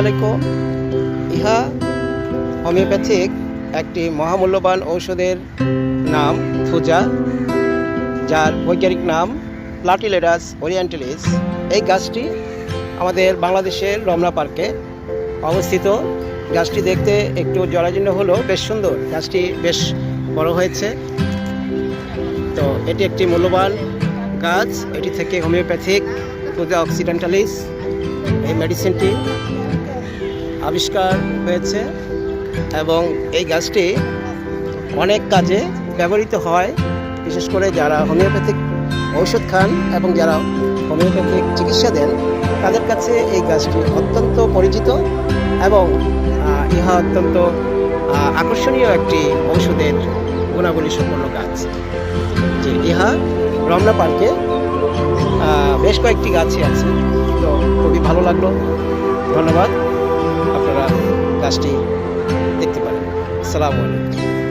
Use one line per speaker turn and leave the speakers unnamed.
আলাইকুম ইহা হোমিওপ্যাথিক একটি মহামূল্যবান ঔষধের নাম থুজা যার বৈজ্ঞানিক নাম প্লাটিলেরাস ওরিয়েন্টালিস এই গাছটি আমাদের বাংলাদেশের রমনা পার্কে অবস্থিত। গাছটি দেখতে একটু জরাজীর্ণ হলেও বেশ সুন্দর। গাছটি বেশ বড় হয়েছে। তো এটি একটি মূল্যবান গাছ। এটি থেকে হোমিওপ্যাথিক থুজা অক্সিডেন্টালিস, এই মেডিসিনটি আবিষ্কার হয়েছে এবং এই গাছটি অনেক কাজে ব্যবহৃত হয়, বিশেষ করে যারা হোমিওপ্যাথিক ঔষধ খান এবং যারা হোমিওপ্যাথিক চিকিৎসা দেন, তাদের কাছে এই গাছটি অত্যন্ত পরিচিত এবং ইহা অত্যন্ত আকর্ষণীয় একটি ঔষধের গুণাবলী সম্পন্ন গাছ। যে ইহা রমনা পার্কে বেশ কয়েকটি গাছই আছে। তো খুবই ভালো লাগল। ধন্যবাদ। গাছটি দেখতে পারেন। আসসালামু আলাইকুম।